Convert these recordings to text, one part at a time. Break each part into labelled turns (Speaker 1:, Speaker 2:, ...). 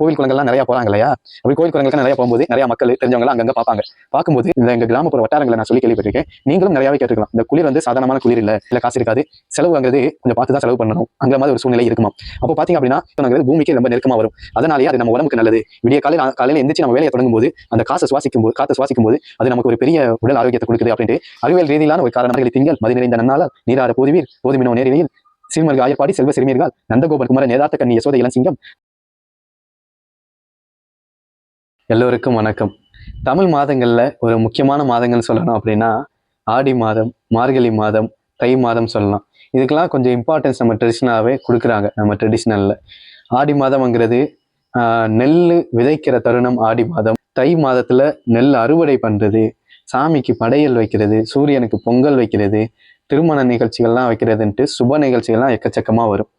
Speaker 1: கோவில் குளங்கள்லாம் நிறைய போறாங்க இல்லையா? அப்படி கோவில் குளங்களுக்கு நிறைய போகும்போது நிறைய மக்கள் தெரிஞ்சவங்க அங்கங்க பார்ப்பாங்க. பார்க்கும்போது இந்த எங்க கிராமப்புற வட்டாரங்களை நான் சொல்லி கேள்விப்பட்டிருக்கேன். நீங்களும் நிறையவே கேட்டுக்கலாம் இந்த குளிர் வந்து சாதாரணமான குளிர் இல்ல இல்ல காசு இருக்காது. செலவுங்கிறது கொஞ்சம் பார்த்து தான் செலவு பண்ணணும். அங்க மாதிரி ஒரு சூழ்நிலை இருக்குமா அப்போ பாத்தீங்க அப்படின்னா பூமிக்கு ரொம்ப நெருக்கமா வரும். அதனாலேயே அது நம்ம உடம்புக்கு நல்லது. விடிய காலையில் காலையில எந்திரிச்சு நம்ம வேலையை தொடங்கும் போது அந்த காசை சுவாசிக்கும் போது காற்றை சுவாசிக்கும் போது அது நமக்கு ஒரு பெரிய உடல் ஆரோக்கியத்தை கொடுக்குது அப்படின்ட்டு அறிவியல் ரீதியிலான ஒரு காரணங்களை திங்கள். மதி நிறைந்த நன்னால நீராட போதுவீர். போதுமினோ நேரில் சீர்மல்க ஆயப்பாடி செல்வ சிறுமியர்கள் நந்தகோபன் குமார நேதார்த்த கண்ணி யசோத இளசிங்கம் எல்லோருக்கும் வணக்கம். தமிழ் மாதங்களில் ஒரு முக்கியமான மாதங்கள் சொல்லணும் அப்படின்னா ஆடி மாதம் மார்கழி மாதம் தை மாதம் சொல்லலாம். இதுக்கெல்லாம் கொஞ்சம் இம்பார்ட்டன்ஸ் நம்ம ட்ரெடிஷ்னலாகவே கொடுக்குறாங்க நம்ம ட்ரெடிஷ்னலில் ஆடி மாதம்ங்கிறது நெல் விதைக்கிற தருணம் ஆடி மாதம். தை மாதத்தில் நெல் அறுவடை பண்ணுறது சாமிக்கு படையல் வைக்கிறது சூரியனுக்கு பொங்கல் வைக்கிறது திருமண நிகழ்ச்சிகள்லாம் வைக்கிறதுன்ட்டு சுப நிகழ்ச்சிகள்லாம் எக்கச்சக்கமாக வரும்.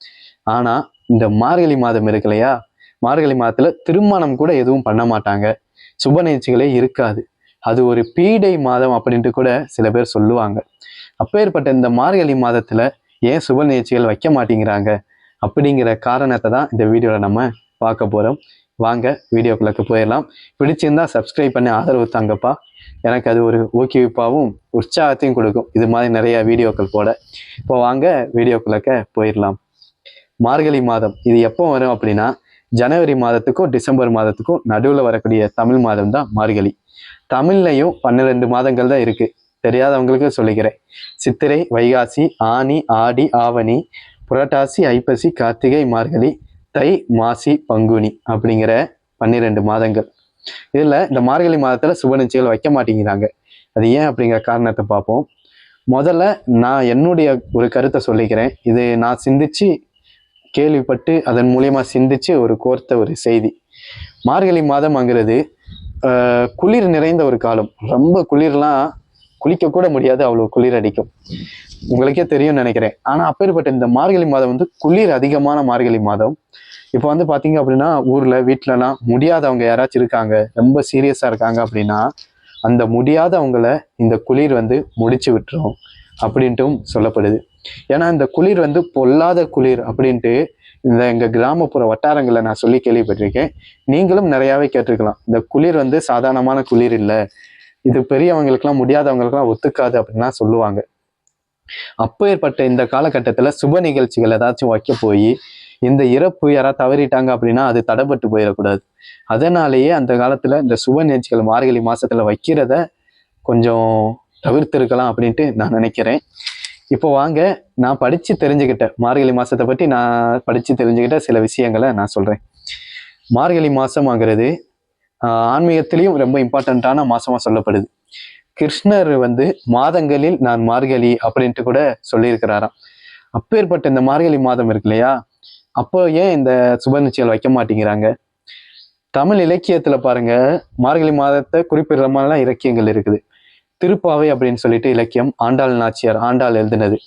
Speaker 1: ஆனால் இந்த மார்கழி மாதம் இருக்கு இல்லையா? மார்கழி மாதத்துல திருமணம் கூட எதுவும் பண்ண மாட்டாங்க. சுப நிகழ்ச்சிகளே இருக்காது. அது ஒரு பீடை மாதம் அப்படின்ட்டு கூட சில பேர் சொல்லுவாங்க. அப்பேற்பட்ட இந்த மார்கழி மாதத்துல ஏன் சுப நிகழ்ச்சிகள் வைக்க மாட்டேங்கிறாங்க? அப்படிங்கிற காரணத்தை தான் இந்த வீடியோவில் நம்ம பார்க்க போறோம். வாங்க வீடியோக்குள்ளக்கு போயிடலாம். பிடிச்சிருந்தா சப்ஸ்கிரைப் பண்ணி ஆதரவு தாங்கப்பா. எனக்கு அது ஒரு ஊக்குவிப்பாகவும் உற்சாகத்தையும் கொடுக்கும். இது மாதிரி நிறைய வீடியோக்கள் போட. இப்போ வாங்க வீடியோக்குள்ளக்க போயிடலாம். மார்கழி மாதம் இது எப்போ வரும் அப்படின்னா ஜனவரி மாதத்துக்கும் டிசம்பர் மாதத்துக்கும் நடுவில் வரக்கூடிய தமிழ் மாதம் தான் மார்கழி. தமிழ்லையும் பன்னிரெண்டு மாதங்கள் தான் இருக்கு. தெரியாதவங்களுக்கு சொல்லிக்கிறேன். சித்திரை வைகாசி ஆனி ஆடி ஆவணி புரட்டாசி ஐப்பசி கார்த்திகை மார்கழி தை மாசி பங்குனி அப்படிங்கிற பன்னிரெண்டு மாதங்கள். இதில் இந்த மார்கழி மாதத்தில் சுப நிச்சயங்கள் வைக்க மாட்டேங்கிறாங்க. அது ஏன் அப்படிங்கிற காரணத்தை பார்ப்போம். முதல்ல நான் என்னுடைய ஒரு கருத்தை சொல்லிக்கிறேன். இது நான் சிந்திச்சு கேள்விப்பட்டு அதன் மூலியமா சிந்திச்சு ஒரு கோர்த்த ஒரு செய்தி. மார்கழி மாதம்ங்கிறது குளிர் நிறைந்த ஒரு காலம். ரொம்ப குளிர்லாம் குளிக்க கூட முடியாது அவ்வளவு குளிர் அடிக்கும். உங்களுக்கே தெரியும்னு நினைக்கிறேன். ஆனா அப்பேற்பட்ட இந்த மார்கழி மாதம் வந்து குளிர் அதிகமான மார்கழி மாதம். இப்போ வந்து பாத்தீங்க அப்படின்னா ஊர்ல வீட்டுலலாம் முடியாதவங்க யாராச்சும் இருக்காங்க ரொம்ப சீரியஸா இருக்காங்க அப்படின்னா அந்த முடியாதவங்கள இந்த குளிர் வந்து முடிச்சு விட்டுரும் அப்படின்ட்டும் சொல்லப்படுது. ஏன்னா இந்த குளிர் வந்து பொல்லாத குளிர் அப்படின்ட்டு இந்த எங்க கிராமப்புற வட்டாரங்களை நான் சொல்லி கேள்விப்பட்டிருக்கேன். நீங்களும் நிறையாவே கேட்டிருக்கலாம். இந்த குளிர் வந்து சாதாரணமான குளிர் இல்லை. இது பெரியவங்களுக்குலாம் முடியாதவங்களுக்குலாம் ஒத்துக்காது அப்படின்லாம் சொல்லுவாங்க. அப்பேற்பட்ட இந்த காலகட்டத்துல சுப நிகழ்ச்சிகள் ஏதாச்சும் வைக்க போய் இந்த இறப்பு யாராவது தவறிட்டாங்க அப்படின்னா அது தடைப்பட்டு போயிடக்கூடாது. அதனாலேயே அந்த காலத்துல இந்த சுப நிகழ்ச்சிகள் மார்கழி மாசத்துல வைக்கிறத கொஞ்சம் தவிர்த்திருக்கலாம் அப்படின்ட்டு நான் நினைக்கிறேன். இப்போ வாங்க நான் படித்து தெரிஞ்சுக்கிட்டேன் மார்கழி மாதத்தை பற்றி நான் படித்து தெரிஞ்சுக்கிட்ட சில விஷயங்களை நான் சொல்கிறேன் மார்கழி மாசமாகிறது ஆன்மீகத்திலையும் ரொம்ப இம்பார்ட்டண்ட்டான மாதமாக சொல்லப்படுது. கிருஷ்ணர் வந்து மாதங்களில் நான் மார்கழி அப்படின்ட்டு கூட சொல்லியிருக்கிறாராம். அப்பேற்பட்ட இந்த மார்கழி மாதம் இருக்கு இல்லையா? அப்போ ஏன் இந்த சுப நிச்சயம் வைக்க மாட்டேங்கிறாங்க? தமிழ் இலக்கியத்தில் பாருங்க மார்கழி மாதத்தை குறிப்பிடுற மாதிரிலாம் இலக்கியங்கள் இருக்குது. திருப்பாவை அப்படின்னு சொல்லிட்டு இலக்கியம் ஆண்டாள் நாச்சியார் ஆண்டாள் எழுதினது.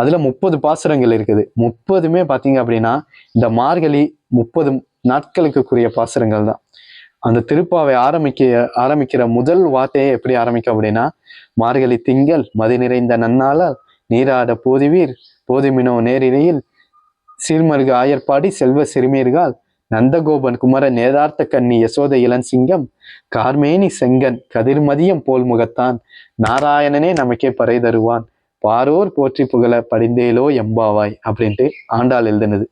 Speaker 1: அதுல முப்பது பாசுரங்கள் இருக்குது. முப்பதுமே பார்த்தீங்க அப்படின்னா இந்த மார்கழி முப்பது நாட்களுக்குரிய பாசுரங்கள் தான். அந்த திருப்பாவை ஆரம்பிக்க ஆரம்பிக்கிற முதல் வார்த்தையை எப்படி ஆரம்பிக்கும் அப்படின்னா மார்கழி திங்கள் மதி நிறைந்த நன்னாளால் நீராட போதுவீர் போதுமினோ நேரிடையில் சீர்மருக ஆயர்பாடி செல்வ சிறுமியர்கள் நந்தகோபன் குமர நேதார்த்த கண்ணி யசோத இளஞ்சிங்கம் கார்மேனி செங்கன் கதிர்மதியம் போல் முகத்தான் நாராயணனே நமக்கே பறை தருவான். பாரோர் போற்றி புகழ படிந்தேலோ எம்பாவாய் அப்படின்ட்டு ஆண்டாள் எழுதுனது.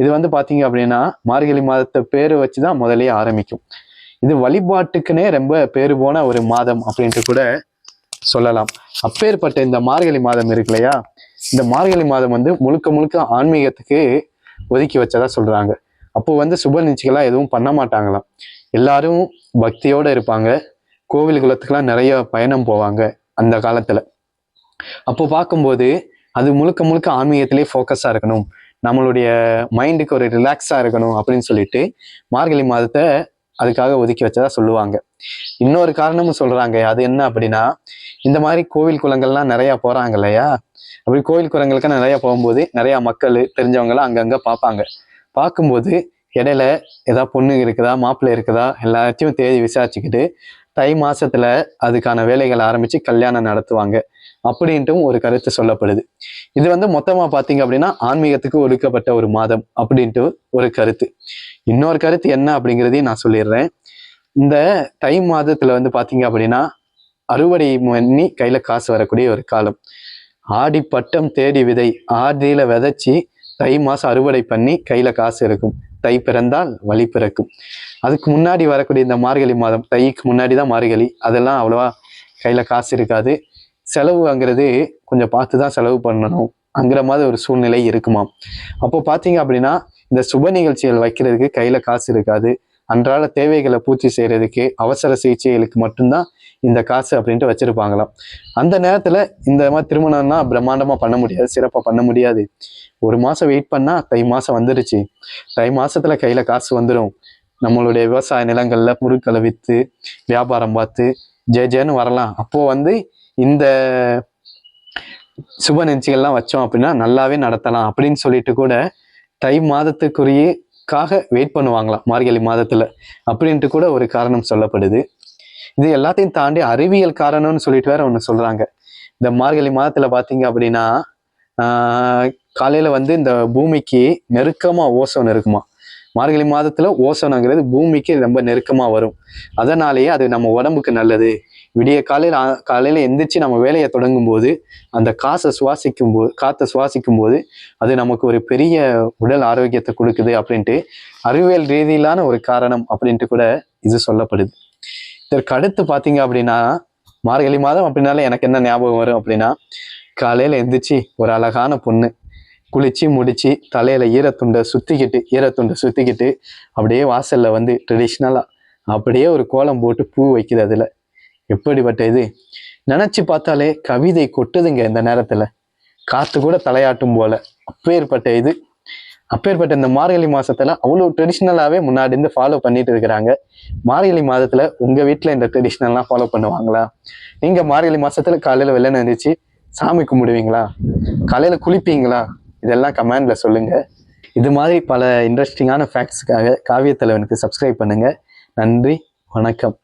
Speaker 1: இது வந்து பாத்தீங்க அப்படின்னா மார்கழி மாதத்தை பேரு வச்சுதான் முதலே ஆரம்பிக்கும். இது வழிபாட்டுக்குன்னே ரொம்ப பேரு போன ஒரு மாதம் அப்படின்ட்டு கூட சொல்லலாம். அப்பேற்பட்ட இந்த மார்கழி மாதம் இருக்கு இல்லையா? இந்த மார்கழி மாதம் வந்து முழுக்க முழுக்க ஆன்மீகத்துக்கு ஒதுக்கி வச்சதா சொல்றாங்க. அப்போ வந்து சுப நிச்சயங்களா எதுவும் பண்ண மாட்டாங்களாம். எல்லாரும் பக்தியோட இருப்பாங்க. கோவில் குலத்துக்கெல்லாம் நிறைய பயணம் போவாங்க அந்த காலத்துல. அப்போ பார்க்கும்போது அது முழுக்க முழுக்க ஆன்மீகத்திலே ஃபோக்கஸா இருக்கணும். நம்மளுடைய மைண்டுக்கு ஒரு ரிலாக்ஸா இருக்கணும் அப்படின்னு சொல்லிட்டு மார்கழி மாதத்தை அதுக்காக ஒதுக்கி வச்சதா சொல்லுவாங்க. இன்னொரு காரணமும் சொல்றாங்க. அது என்ன அப்படின்னா இந்த மாதிரி கோவில் குளங்கள்லாம் நிறைய போறாங்க இல்லையா? அப்படி கோவில் குளங்களுக்கெல்லாம் நிறைய போகும்போது நிறைய மக்கள் தெரிஞ்சவங்களாம் அங்கங்கே பார்ப்பாங்க. பார்க்கும்போது இடையில ஏதாவது பொண்ணு இருக்குதா மாப்பிள்ளை இருக்குதா எல்லாத்தையும் தேடி விசாரிச்சுக்கிட்டு தை மாசத்துல அதுக்கான வேலைகளை ஆரம்பிச்சு கல்யாணம் நடத்துவாங்க அப்படின்ட்டும் ஒரு கருத்து சொல்லப்படுது. இது வந்து மொத்தமா பாத்தீங்க அப்படின்னா ஆன்மீகத்துக்கு ஒடுக்கப்பட்ட ஒரு மாதம் அப்படின்ட்டு ஒரு கருத்து. இன்னொரு கருத்து என்ன அப்படிங்கிறதையும் நான் சொல்லிடுறேன். இந்த தை மாதத்துல வந்து பாத்தீங்க அப்படின்னா அறுவடை பண்ணி கையில காசு வரக்கூடிய ஒரு காலம். ஆடி பட்டம் தேடி விதை ஆடியில விதைச்சி தை மாதம் அறுவடை பண்ணி கையில் காசு இருக்கும். தை பிறந்தால் வழி பிறக்கும். அதுக்கு முன்னாடி வரக்கூடிய இந்த மார்கழி மாதம் தைக்கு முன்னாடி தான் மார்கழி. அதெல்லாம் அவ்வளோவா கையில் காசு இருக்காது. செலவுங்கிறது கொஞ்சம் பார்த்து தான் செலவு பண்ணணும் அங்கிற மாதிரி ஒரு சூழ்நிலை இருக்குமாம். அப்போ பார்த்தீங்க அப்படின்னா இந்த சுப நிகழ்ச்சிகள் வைக்கிறதுக்கு கையில் காசு இருக்காது. அன்றாட தேவைகளை பூர்த்தி செய்யறதுக்கு அவசர சிகிச்சைகளுக்கு மட்டும்தான் இந்த காசு அப்படின்ட்டு வச்சிருப்பாங்களாம். அந்த நேரத்துல இந்த மாதிரி திருமணம்னா பிரம்மாண்டமா பண்ண முடியாது சிறப்பா பண்ண முடியாது. ஒரு மாசம் வெயிட் பண்ணா தை மாசம் வந்துருச்சு. தை மாசத்துல கையில காசு வந்துடும் நம்மளுடைய விவசாய நிலங்கள்ல பொருட்களை வித்து வியாபாரம் பார்த்து ஜே ஜேன்னு வரலாம். அப்போ வந்து இந்த சுப நிகழ்ச்சிகள்லாம் வச்சோம் அப்படின்னா நல்லாவே நடத்தலாம் அப்படின்னு சொல்லிட்டு கூட தை காக வெயிட் பண்ணுவாங்களாம் மார்கழி மாதத்துல. அப்படின்ட்டு கூட ஒரு காரணம் சொல்லப்படுது. இது எல்லாத்தையும் தாண்டி அறிவியல் காரணம்னு சொல்லிட்டு வேற ஒன்று சொல்றாங்க. இந்த மார்கழி மாதத்துல பாத்தீங்க அப்படின்னா காலையில வந்து இந்த பூமிக்கு நெருக்கமா ஓசோன் இருக்குமா? மார்கழி மாதத்துல ஓசோனங்கிறது பூமிக்கு ரொம்ப நெருக்கமா வரும். அதனாலேயே அது நம்ம உடம்புக்கு நல்லது. விடிய காலையில் காலையில் காலையில எந்திரிச்சு நம்ம வேலையை தொடங்கும் போது அந்த காசை சுவாசிக்கும் போது காற்றை சுவாசிக்கும் போது அது நமக்கு ஒரு பெரிய உடல் ஆரோக்கியத்தை கொடுக்குது அப்படின்ட்டு அறிவியல் ரீதியிலான ஒரு காரணம் அப்படின்ட்டு கூட இது சொல்லப்படுது. இதற்கு அடுத்து பார்த்தீங்க அப்படின்னா மார்கழி மாதம் அப்படின்னாலே எனக்கு என்ன ஞாபகம் வரும் அப்படின்னா காலையில எந்திரிச்சு ஒரு அழகான பொண்ணு குளிச்சு முடிச்சு தலையில ஈரத்துண்டை சுத்திக்கிட்டு ஈரத்துண்டை சுத்திக்கிட்டு அப்படியே வாசல்ல வந்து ட்ரெடிஷ்னலா அப்படியே ஒரு கோலம் போட்டு பூ வைக்குது அதுல. எப்படிப்பட்ட இது? நினைச்சு பார்த்தாலே கவிதை கொட்டுதுங்க இந்த நேரத்துல. காத்து கூட தலையாட்டும் போல. அப்பேற்பட்ட இது. அப்பேற்பட்ட இந்த மார்கழி மாசத்துல அவ்வளோ ட்ரெடிஷ்னலாவே முன்னாடி இருந்து ஃபாலோ பண்ணிட்டு இருக்கிறாங்க. மார்கழி மாதத்துல உங்க வீட்டில் இந்த ட்ரெடிஷ்னல்லாம் ஃபாலோ பண்ணுவாங்களா? நீங்க மார்கழி மாசத்துல காலையில வெளில நினைச்சு சாமி கும்பிடுவீங்களா? காலையில குளிப்பீங்களா? இதெல்லாம் கமெண்டில் சொல்லுங்கள் இது மாதிரி பல இன்ட்ரெஸ்டிங்கான ஃபேக்ட்ஸுக்காக காவிய தலைவனுக்கு சப்ஸ்கிரைப் பண்ணுங்கள் நன்றி வணக்கம்.